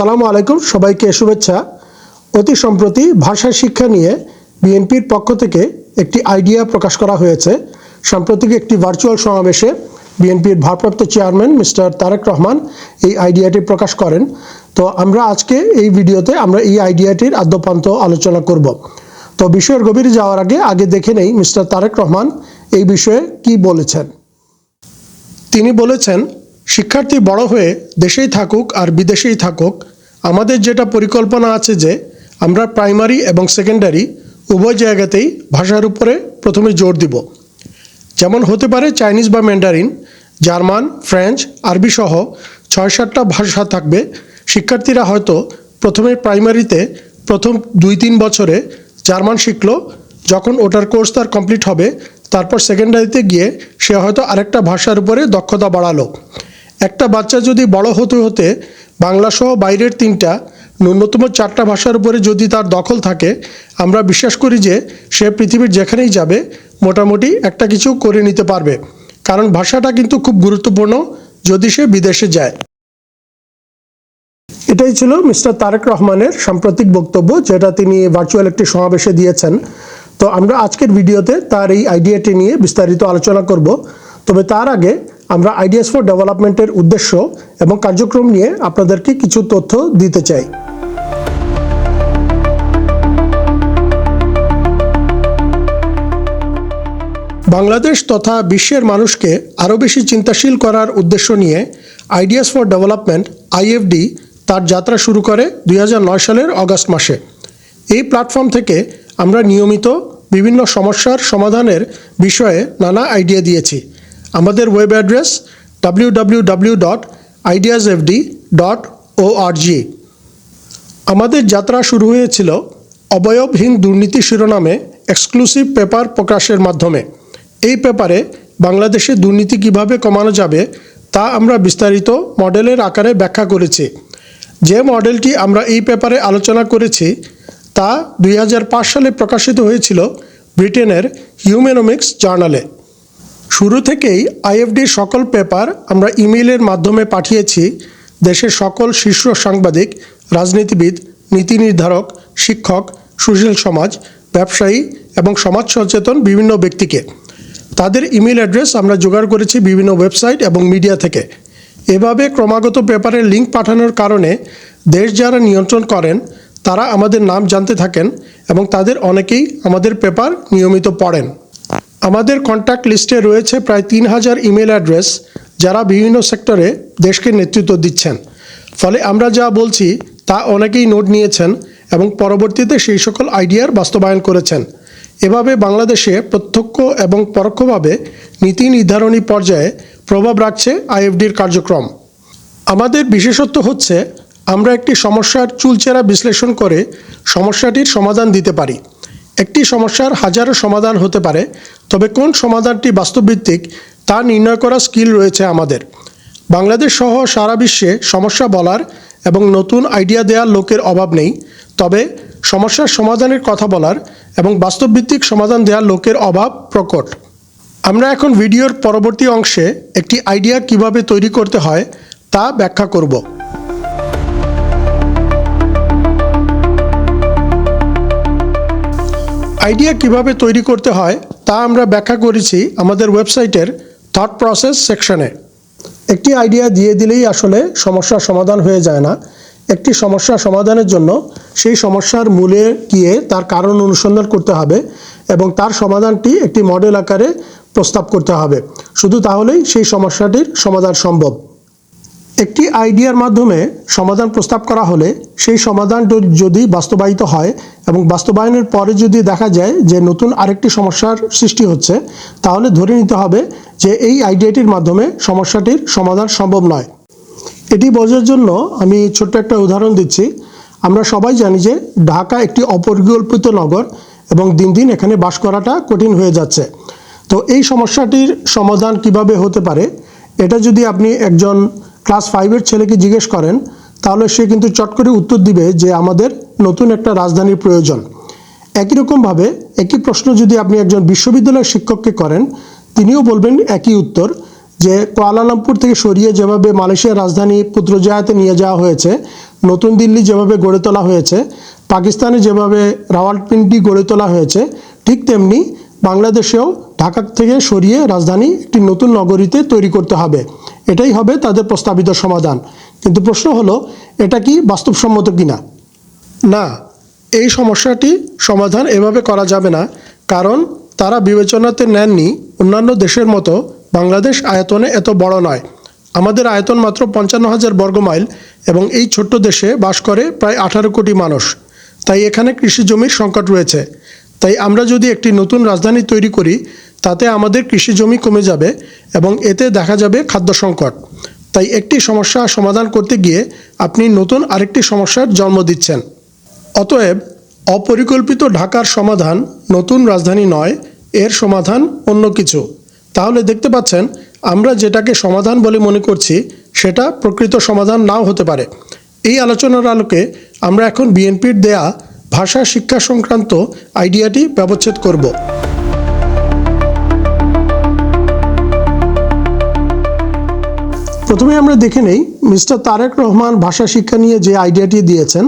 সালামু আলাইকুম, সবাইকে শুভেচ্ছা। অতি সম্প্রতি ভাষা শিক্ষা নিয়ে বিএনপির পক্ষ থেকে একটি আইডিয়া প্রকাশ করা হয়েছে। সাম্প্রতিক একটি ভার্চুয়াল সমাবেশে বিএনপির ভারপ্রাপ্ত চেয়ারম্যান মিস্টার তারেক রহমান এই আইডিয়াটি প্রকাশ করেন। তো আমরা আজকে এই ভিডিওতে আমরা এই আইডিয়াটির আদ্যপান্ত আলোচনা করব। তো বিষয়ের গভীরে যাওয়ার আগে আগে দেখে নেই মিস্টার তারেক রহমান এই বিষয়ে কি বলেছেন। তিনি বলেছেন, শিক্ষার্থী বড় হয়ে দেশেই থাকুক আর বিদেশেই থাকুক আমাদের যেটা পরিকল্পনা আছে যে, আমরা প্রাইমারি এবং সেকেন্ডারি উভয় জায়গাতেই ভাষার উপরে প্রথমে জোর দিব। যেমন হতে পারে চাইনিজ বা ম্যান্ডারিন জার্মান ফ্রেঞ্চ আরবি সহ ছয় সাতটা ভাষা থাকবে। শিক্ষার্থীরা হয়তো প্রথমে প্রাইমারিতে প্রথম দুই তিন বছরে জার্মান শিখলো, যখন ওটার কোর্স তার কমপ্লিট হবে, তারপর সেকেন্ডারিতে গিয়ে সে হয়তো আরেকটা ভাষার উপরে দক্ষতা বাড়ালো। একটা বাচ্চা যদি বড় হতে হতে বাংলা সহ বাইরের তিনটা, ন্যূনতম চারটা ভাষার উপরে যদি তার দখল থাকে, আমরা বিশ্বাস করি যে সে পৃথিবীর যেখানেই যাবে, মোটামুটি একটা কিছু করে নিতে পারবে। কারণ ভাষাটা কিন্তু খুব গুরুত্বপূর্ণ যদি সে বিদেশে যায়। এটাই ছিল মিস্টার তারেক রহমানের সাম্প্রতিক বক্তব্য, যেটা তিনি ভার্চুয়াল একটি সমাবেশে দিয়েছেন। তো আমরা আজকের ভিডিওতে তার এই আইডিয়াটি নিয়ে বিস্তারিত আলোচনা করব। তবে তার আগে আমরা আইডিয়াস ফর ডেভেলপমেন্টের উদ্দেশ্য এবং কার্যক্রম নিয়ে আপনাদেরকে কিছু তথ্য দিতে চাই। বাংলাদেশ তথা বিশ্বের মানুষকে আরও বেশি চিন্তাশীল করার উদ্দেশ্য নিয়ে আইডিয়াস ফর ডেভেলপমেন্ট আইএফডি তার যাত্রা শুরু করে দুই হাজার নয় সালের অগস্ট মাসে। এই প্ল্যাটফর্ম থেকে আমরা নিয়মিত বিভিন্ন সমস্যার সমাধানের বিষয়ে নানা আইডিয়া দিয়েছি। আমাদের web address W W dot dot ও আমাদের যাত্রা শুরু হয়েছিল অবয়বহীন দুর্নীতি শিরোনামে এক্সক্লুসিভ পেপার প্রকাশের মাধ্যমে। এই পেপারে বাংলাদেশে দুর্নীতি কীভাবে কমানো যাবে তা আমরা বিস্তারিত মডেলের আকারে ব্যাখ্যা করেছি। যে মডেলটি আমরা এই পেপারে আলোচনা করেছি তা দুই হাজার পাঁচ সালে প্রকাশিত হয়েছিল ব্রিটেনের হিউম্যানোমিক্স জার্নালে শুরু থেকেই আইএফডির সকল পেপার আমরা ইমেইলের মাধ্যমে পাঠিয়েছি। দেশের সকল শীর্ষ সাংবাদিক, রাজনীতিবিদ, নীতি নির্ধারক, শিক্ষক, সুশীল সমাজ, ব্যবসায়ী এবং সমাজ সচেতন বিভিন্ন ব্যক্তিকে। তাদের ইমেল অ্যাড্রেস আমরা জোগাড় করেছি বিভিন্ন ওয়েবসাইট এবং মিডিয়া থেকে। এভাবে ক্রমাগত পেপারের লিঙ্ক পাঠানোর কারণে দেশ যারা নিয়ন্ত্রণ করেন, তারা আমাদের নাম জানতে থাকেন এবং তাদের অনেকেই আমাদের পেপার নিয়মিত পড়েন। আমাদের কন্ট্যাক্ট লিস্টে রয়েছে প্রায় তিন হাজার ইমেল অ্যাড্রেস যারা বিভিন্ন সেক্টরে দেশকে নেতৃত্ব দিচ্ছেন। ফলে আমরা যা বলছি, তা অনেকেই নোট নিয়েছেন এবং পরবর্তীতে সেই সকল আইডিয়ার বাস্তবায়ন করেছেন। এভাবে বাংলাদেশে প্রত্যক্ষ এবং পরোক্ষভাবে নীতি নির্ধারণী পর্যায়ে প্রভাব রাখছে আইএফডির কার্যক্রম। আমাদের বিশেষত্ব হচ্ছে, আমরা একটি সমস্যার চুলচেরা বিশ্লেষণ করে সমস্যাটির সমাধান দিতে পারি। একটি সমস্যার হাজারো সমাধান হতে পারে তবে কোন সমাধানটি বাস্তবভিত্তিক তা নির্ণয় করা স্কিল রয়েছে আমাদের। বাংলাদেশ সহ সারা বিশ্বে সমস্যা বলার এবং নতুন আইডিয়া দেওয়ার লোকের অভাব নেই, তবে সমস্যার সমাধানের কথা বলার এবং বাস্তবভিত্তিক সমাধান দেওয়ার লোকের অভাব প্রকট। আমরা এখন ভিডিওর পরবর্তী অংশে একটি আইডিয়া কীভাবে তৈরি করতে হয় তা ব্যাখ্যা করব। আইডিয়া কীভাবে তৈরি করতে হয় তা আমরা ব্যাখ্যা করেছি আমাদের ওয়েবসাইটের থট প্রসেস সেকশনে একটি আইডিয়া দিয়ে দিলেই আসলে সমস্যার সমাধান হয়ে যায় না। একটি সমস্যা সমাধানের জন্য সেই সমস্যার মূলে গিয়ে তার কারণ অনুসন্ধান করতে হবে এবং তার সমাধানটি একটি মডেল আকারে প্রস্তাব করতে হবে। শুধু তাহলেই সেই সমস্যাটির সমাধান সম্ভব। একটি আইডিয়ার মাধ্যমে সমাধান প্রস্তাব করা হলে সেই সমাধান যদি বাস্তবায়িত হয় এবং বাস্তবায়নের পরে যদি দেখা যায় যে নতুন আরেকটি সমস্যার সৃষ্টি হচ্ছে, তাহলে ধরে নিতে হবে যে এই আইডিয়াটির মাধ্যমে সমস্যাটির সমাধান সম্ভব নয়। এটি বোঝার জন্য আমি ছোট্ট একটা উদাহরণ দিচ্ছি। আমরা সবাই জানি যে ঢাকা একটি অপরিকল্পিত নগর এবং দিন দিন এখানে বাস করাটা কঠিন হয়ে যাচ্ছে। তো এই সমস্যাটির সমাধান কীভাবে হতে পারে? এটা যদি আপনি একজন ক্লাস ফাইভের ছেলেকে জিজ্ঞেস করেন, তাহলে সে কিন্তু চট করে উত্তর দিবে যে আমাদের নতুন একটা রাজধানীর প্রয়োজন। একই রকমভাবে একই প্রশ্ন যদি আপনি একজন বিশ্ববিদ্যালয়ের শিক্ষককে করেন, তিনিও বলবেন একই উত্তর যে কোয়ালালামপুর থেকে সরিয়ে যেভাবে মালয়েশিয়ার রাজধানী পুত্রজায়াতে নিয়ে যাওয়া হয়েছে, নতুন দিল্লি যেভাবে গড়ে তোলা হয়েছে, পাকিস্তানে যেভাবে রাওয়ালপিন্ডি গড়ে তোলা হয়েছে, ঠিক তেমনি বাংলাদেশেও ঢাকা থেকে সরিয়ে রাজধানী একটি নতুন নগরীতে তৈরি করতে হবে। এটাই হবে তাদের প্রস্তাবিত সমাধান। কিন্তু প্রশ্ন হলো, এটা কি বাস্তবসম্মত কিনা? না, এই সমস্যাটি সমাধান এভাবে করা যাবে না, কারণ তারা বিবেচনাতে নেননি অন্যান্য দেশের মতো বাংলাদেশ আয়তনে এত বড় নয়। আমাদের আয়তন মাত্র পঞ্চান্ন হাজার বর্গমাইল এবং এই ছোট্ট দেশে বাস করে প্রায় আঠারো কোটি মানুষ। তাই এখানে কৃষি জমির সংকট রয়েছে। তাই আমরা যদি একটি নতুন রাজধানী তৈরি করি তাতে আমাদের কৃষি জমি কমে যাবে এবং এতে দেখা যাবে খাদ্য সংকট। তাই একটি সমস্যা সমাধান করতে গিয়ে আপনি নতুন আরেকটি সমস্যার জন্ম দিচ্ছেন। অতএব অপরিকল্পিত ঢাকার সমাধান নতুন রাজধানী নয়, এর সমাধান অন্য কিছু। তাহলে দেখতে পাচ্ছেন, আমরা যেটাকে সমাধান বলে মনে করছি, সেটা প্রকৃত সমাধান নাও হতে পারে। এই আলোচনার আলোকে আমরা এখন বিএনপির দেয়া ভাষা শিক্ষা সংক্রান্ত আইডিয়াটি ব্যবচ্ছেদ করব। প্রথমে আমরা দেখে নেই, মিস্টার তারেক রহমান ভাষা শিক্ষা নিয়ে যে আইডিয়াটি দিয়েছেন,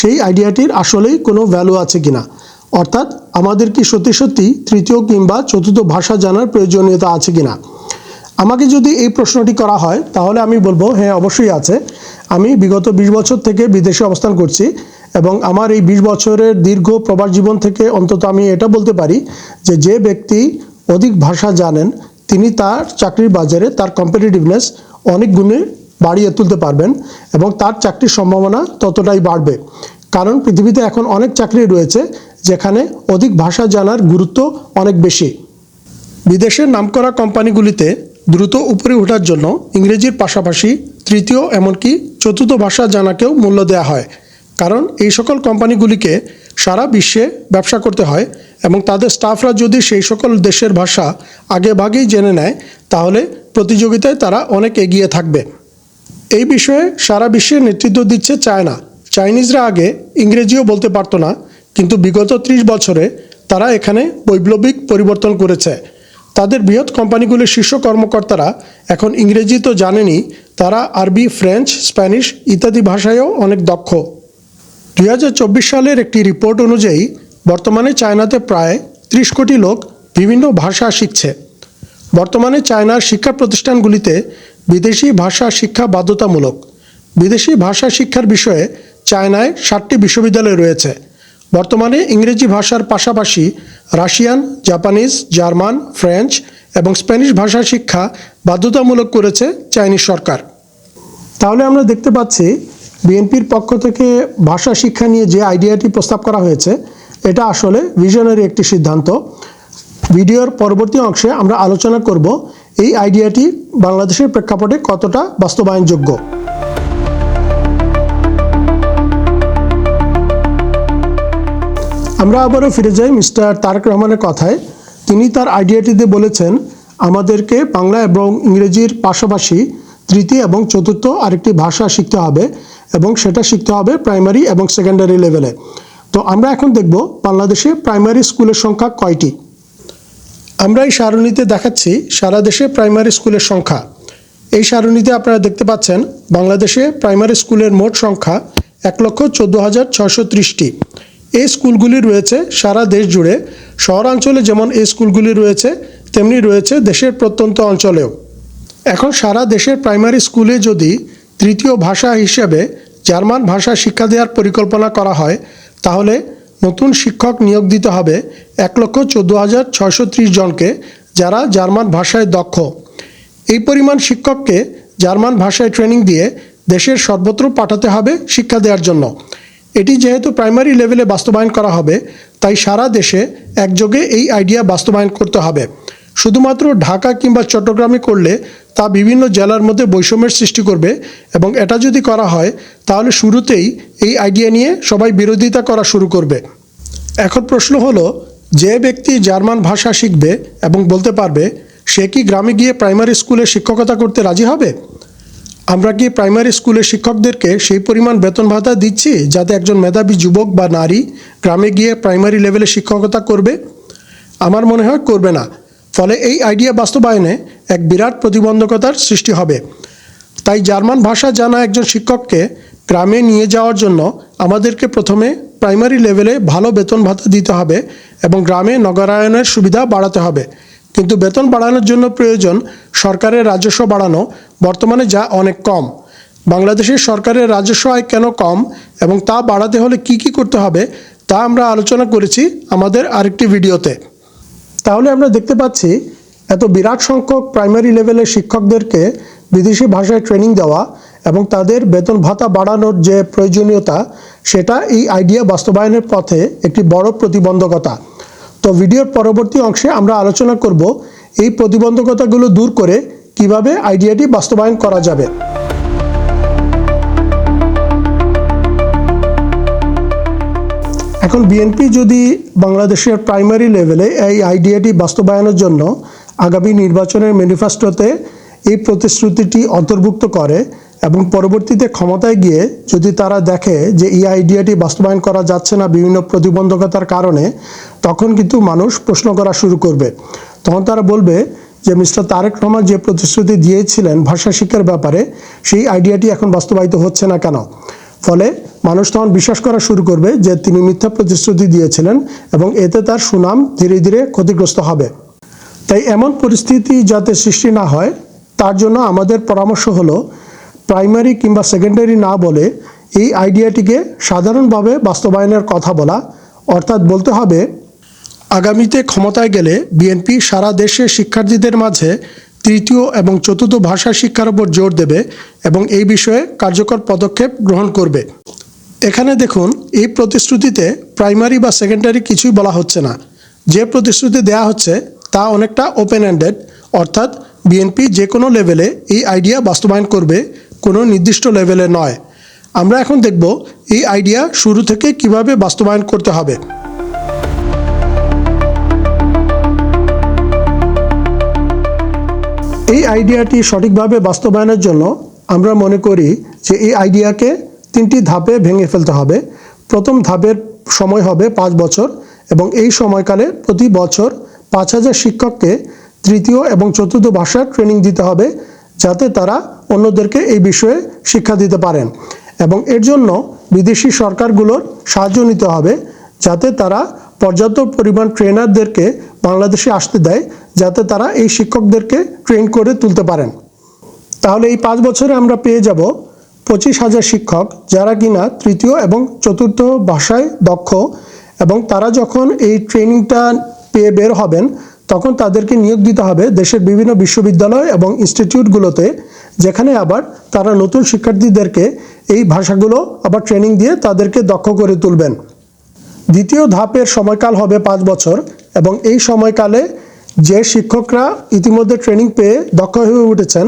সেই আইডিয়াটির আসলেই কোনো ভ্যালু আছে কিনা। অর্থাৎ আমাদের কি সত্যি সত্যি তৃতীয় কিংবা চতুর্থ ভাষা জানার প্রয়োজনীয়তা আছে কিনা? আমাকে যদি এই প্রশ্নটি করা হয়, তাহলে আমি বলব হ্যাঁ অবশ্যই আছে। আমি বিগত বিশ বছর থেকে বিদেশে অবস্থান করছি এবং আমার এই বিশ বছরের দীর্ঘ প্রবাস জীবন থেকে অন্তত আমি এটা বলতে পারি যে যে ব্যক্তি অধিক ভাষা জানেন, তিনি তার চাকরির বাজারে তার কম্পিটিটিভনেস অনেক গুণে বাড়িয়ে তুলতে পারবেন এবং তার চাকরির সম্ভাবনা ততটাই বাড়বে। কারণ পৃথিবীতে এখন অনেক চাকরি রয়েছে যেখানে অধিক ভাষা জানার গুরুত্ব অনেক বেশি। বিদেশের নামকরা কোম্পানিগুলিতে দ্রুত উপরে ওঠার জন্য ইংরেজির পাশাপাশি তৃতীয়, এমনকি চতুর্থ ভাষা জানাকেও মূল্য দেওয়া হয়। কারণ এই সকল কোম্পানিগুলিকে সারা বিশ্বে ব্যবসা করতে হয় এবং তাদের স্টাফরা যদি সেই সকল দেশের ভাষা আগে ভাগেই জেনে নেয়, তাহলে প্রতিযোগিতায় তারা অনেক এগিয়ে থাকবে। এই বিষয়ে সারা বিশ্বে নেতৃত্ব দিচ্ছে চায়না। চাইনিজরা আগে ইংরেজিও বলতে পারতো না, কিন্তু বিগত ত্রিশ বছরে তারা এখানে বৈপ্লবিক পরিবর্তন করেছে। তাদের বৃহৎ কোম্পানিগুলির শীর্ষ কর্মকর্তারা এখন ইংরেজি তো জানেনই, তারা আরবি, ফ্রেঞ্চ, স্প্যানিশ ইত্যাদি ভাষায়ও অনেক দক্ষ। দুই হাজার চব্বিশ সালের একটি রিপোর্ট অনুযায়ী, বর্তমানে চায়নাতে প্রায় ত্রিশ কোটি লোক বিভিন্ন ভাষা শিখছে। বর্তমানে চায়নার শিক্ষা প্রতিষ্ঠানগুলিতে বিদেশি ভাষা শিক্ষা বাধ্যতামূলক। বিদেশি ভাষা শিক্ষার বিষয়ে চায়নায় ষাটটি বিশ্ববিদ্যালয় রয়েছে। বর্তমানে ইংরেজি ভাষার পাশাপাশি রাশিয়ান, জাপানিজ, জার্মান, ফ্রেঞ্চ এবং স্প্যানিশ ভাষা শিক্ষা বাধ্যতামূলক করেছে চাইনিজ সরকার। তাহলে আমরা দেখতে পাচ্ছি বিএনপির পক্ষ থেকে ভাষা শিক্ষা নিয়ে যে আইডিয়াটি প্রস্তাব করা হয়েছে, এটা আসলে ভিশনারি একটি সিদ্ধান্ত। ভিডিওর পরবর্তী অংশে আমরা আলোচনা করব এই আইডিয়াটি বাংলাদেশের প্রেক্ষাপটে কতটা বাস্তবায়নযোগ্য। আমরা আবারও ফিরে যাই মিস্টার তারেক রহমানের কথায়। তিনি তার আইডিয়াটিতে বলেছেন, আমাদেরকে বাংলা এবং ইংরেজির পাশাপাশি তৃতীয় এবং চতুর্থ আরেকটি ভাষা শিখতে হবে। এবং সেটা শিখতে হবে প্রাইমারি এবং সেকেন্ডারি লেভেলে তো আমরা এখন দেখব বাংলাদেশে প্রাইমারি স্কুলের সংখ্যা কয়টি? আমরা এই সারণীতে দেখাচ্ছি সারা দেশে প্রাইমারি স্কুলের সংখ্যা। এই সারণীতে আপনারা দেখতে পাচ্ছেন বাংলাদেশে প্রাইমারি স্কুলের মোট সংখ্যা এক লক্ষ চোদ্দ হাজার ছশো ত্রিশটি। এই স্কুলগুলি রয়েছে সারা দেশ জুড়ে। শহরাঞ্চলে যেমন এই স্কুলগুলি রয়েছে, তেমনি রয়েছে দেশের প্রত্যন্ত অঞ্চলেও। এখন সারা দেশের প্রাইমারি স্কুলে যদি তৃতীয় ভাষা হিসেবে জার্মান ভাষা শিক্ষা দেওয়ার পরিকল্পনা করা হয়, তাহলে নতুন শিক্ষক নিয়োগ দিতে হবে এক লক্ষ চোদ্দ হাজার ছয়শো ত্রিশ জনকে যারা জার্মান ভাষায় দক্ষ। এই পরিমাণ শিক্ষককে জার্মান ভাষায় ট্রেনিং দিয়ে দেশের সর্বত্র পাঠাতে হবে শিক্ষা দেওয়ার জন্য। এটি যেহেতু প্রাইমারি লেভেলে বাস্তবায়ন করা হবে, তাই সারা দেশে একযোগে এই আইডিয়া বাস্তবায়ন করতে হবে। শুধুমাত্র ঢাকা কিংবা চট্টগ্রামে করলে তা বিভিন্ন জেলার মধ্যে বৈষম্যের সৃষ্টি করবে এবং এটা যদি করা হয়, তাহলে শুরুতেই এই আইডিয়া নিয়ে সবাই বিরোধিতা করা শুরু করবে। এখন প্রশ্ন হলো, যে ব্যক্তি জার্মান ভাষা শিখবে এবং বলতে পারবে, সে কি গ্রামে গিয়ে প্রাইমারি স্কুলে শিক্ষকতা করতে রাজি হবে? আমরা কি প্রাইমারি স্কুলের শিক্ষকদেরকে সেই পরিমাণ বেতন ভাতা দিচ্ছি যাতে একজন মেধাবী যুবক বা নারী গ্রামে গিয়ে প্রাইমারি লেভেলে শিক্ষকতা করবে? আমার মনে হয় করবে না। ফলে এই আইডিয়া বাস্তবায়নে এক বিরাট প্রতিবন্ধকতার সৃষ্টি হবে। তাই জার্মান ভাষা জানা একজন শিক্ষককে গ্রামে নিয়ে যাওয়ার জন্য আমাদেরকে প্রথমে প্রাইমারি লেভেলে ভালো বেতন ভাতা দিতে হবে এবং গ্রামে নগরায়নের সুবিধা বাড়াতে হবে। কিন্তু বেতন বাড়ানোর জন্য প্রয়োজন সরকারের রাজস্ব বাড়ানো, বর্তমানে যা অনেক কম। বাংলাদেশের সরকারের রাজস্ব আয় কেন কম এবং তা বাড়াতে হলে কি কি করতে হবে, তা আমরা আলোচনা করেছি আমাদের আরেকটি ভিডিওতে। তাহলে আমরা দেখতে পাচ্ছি এত বিরাট সংখ্যক প্রাইমারি লেভেলের শিক্ষকদেরকে বিদেশি ভাষায় ট্রেনিং দেওয়া এবং তাদের বেতন ভাতা বাড়ানোর যে প্রয়োজনীয়তা, সেটা এই আইডিয়া বাস্তবায়নের পথে একটি বড় প্রতিবন্ধকতা। তো ভিডিওর পরবর্তী অংশে আমরা আলোচনা করব এই প্রতিবন্ধকতাগুলো দূর করে কীভাবে আইডিয়াটি বাস্তবায়ন করা যাবে। এখন বিএনপি যদি বাংলাদেশের প্রাইমারি লেভেলে এই আইডিয়াটি বাস্তবায়নের জন্য আগামী নির্বাচনের ম্যানিফেস্টোতে এই প্রতিশ্রুতিটি অন্তর্ভুক্ত করে এবং পরবর্তীতে ক্ষমতায় গিয়ে যদি তারা দেখে যে এই আইডিয়াটি বাস্তবায়ন করা যাচ্ছে না বিভিন্ন প্রতিবন্ধকতার কারণে, তখন কিন্তু মানুষ প্রশ্ন করা শুরু করবে। তখন তারা বলবে যে মিস্টার তারেক রহমান যে প্রতিশ্রুতি দিয়েছিলেন ভাষা শিক্ষার ব্যাপারে, সেই আইডিয়াটি এখন বাস্তবায়িত হচ্ছে না কেন? ফলে মানুষ তখন বিশ্বাস করা শুরু করবে যে তিনি মিথ্যা প্রতিশ্রুতি দিয়েছিলেন এবং এতে তার সুনাম ধীরে ধীরে ক্ষতিগ্রস্ত হবে। তাই এমন পরিস্থিতি যাতে সৃষ্টি না হয়, তার জন্য আমাদের পরামর্শ হলো, প্রাইমারি কিংবা সেকেন্ডারি না বলে এই আইডিয়াটিকে সাধারণভাবে বাস্তবায়নের কথা বলা, অর্থাৎ বলতে হবে, আগামীতে ক্ষমতায় গেলে বিএনপি সারা দেশে শিক্ষার্থীদের মাঝে তৃতীয় এবং চতুর্থ ভাষা শিক্ষার উপর জোর দেবে এবং এই বিষয়ে কার্যকর পদক্ষেপ গ্রহণ করবে। এখানে দেখুন, এই প্রতিশ্রুতিতে প্রাইমারি বা সেকেন্ডারি কিছুই বলা হচ্ছে না। যে প্রতিশ্রুতি দেয়া হচ্ছে, তা অনেকটা ওপেন হ্যান্ডেড অর্থাৎ বিএনপি যে কোনো লেভেলে এই আইডিয়া বাস্তবায়ন করবে কোনো নির্দিষ্ট লেভেলে নয়। আমরা এখন দেখব এই আইডিয়া শুরু থেকে কীভাবে বাস্তবায়ন করতে হবে। এই আইডিয়াটি সঠিকভাবে বাস্তবায়নের জন্য আমরা মনে করি যে এই আইডিয়াকে তিনটি ধাপে ভেঙে ফেলতে হবে। প্রথম ধাপের সময় হবে পাঁচ বছর এবং এই সময়কালে প্রতি বছর পাঁচ হাজার শিক্ষককে তৃতীয় এবং চতুর্থ ভাষার ট্রেনিং দিতে হবে যাতে তারা অন্যদেরকে এই বিষয়ে শিক্ষা দিতে পারেন এবং এর জন্য বিদেশি সরকারগুলোর সাহায্য নিতে হবে যাতে তারা পর্যাপ্ত পরিমাণ ট্রেনারদেরকে বাংলাদেশে আসতে দেয় যাতে তারা এই শিক্ষকদেরকে ট্রেন করে তুলতে পারেন। তাহলে এই পাঁচ বছরে আমরা পেয়ে যাব পঁচিশ হাজার শিক্ষক, যারা কিনা তৃতীয় এবং চতুর্থ ভাষায় দক্ষ এবং তারা যখন এই ট্রেনিংটা পেয়ে বের হবেন, তখন তাদেরকে নিয়োগ দিতে হবে দেশের বিভিন্ন বিশ্ববিদ্যালয় এবং ইনস্টিটিউটগুলোতে, যেখানে আবার তারা নতুন শিক্ষার্থীদেরকে এই ভাষাগুলো আবার ট্রেনিং দিয়ে তাদেরকে দক্ষ করে তুলবেন। দ্বিতীয় ধাপের সময়কাল হবে পাঁচ বছর এবং এই সময়কালে যে শিক্ষকরা ইতিমধ্যে ট্রেনিং পেয়ে দক্ষ হয়ে উঠেছেন,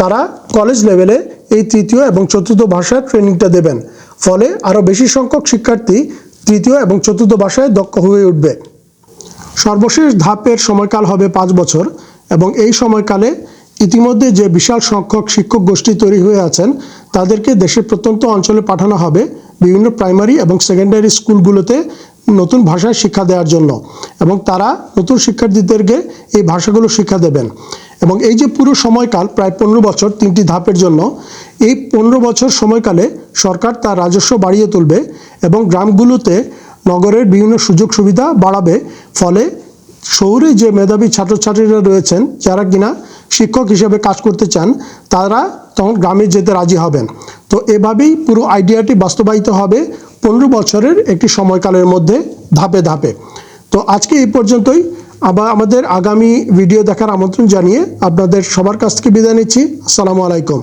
তারা কলেজ লেভেলে এই তৃতীয় এবং চতুর্থ ভাষার ট্রেনিংটা দেবেন। ফলে আরও বেশি সংখ্যক শিক্ষার্থী তৃতীয় এবং চতুর্থ ভাষায় দক্ষ হয়ে উঠবে। সর্বশেষ ধাপের সময়কাল হবে পাঁচ বছর এবং এই সময়কালে ইতিমধ্যে যে বিশাল সংখ্যক শিক্ষক গোষ্ঠী তৈরি হয়ে আছেন, তাদেরকে দেশের প্রত্যন্ত অঞ্চলে পাঠানো হবে বিভিন্ন প্রাইমারি এবং সেকেন্ডারি স্কুলগুলোতে নতুন ভাষায় শিক্ষা দেওয়ার জন্য এবং তারা নতুন শিক্ষার্থীদেরকে এই ভাষাগুলো শিক্ষা দেবেন। এবং এই যে পুরো সময়কাল, প্রায় পনেরো বছর, তিনটি ধাপের জন্য, এই পনেরো বছর সময়কালে সরকার তার রাজস্ব বাড়িয়ে তুলবে এবং গ্রামগুলোতে নগরের বিভিন্ন সুযোগ সুবিধা বাড়াবে। ফলে শহুরে যে মেধাবী ছাত্রছাত্রীরা রয়েছেন, যারা কিনা শিক্ষক হিসেবে কাজ করতে চান, তারা তখন গ্রামে যেতে রাজি হবেন। তো এভাবেই পুরো আইডিয়াটি বাস্তবায়িত হবে পনেরো বছরের একটি সময়কালের মধ্যে, ধাপে ধাপে। তো আজকে এই পর্যন্তই। আবার আমাদের আগামী ভিডিও দেখার আমন্ত্রণ জানিয়ে আপনাদের সবার কাছ থেকে বিদায় নিচ্ছি। আসসালামু আলাইকুম।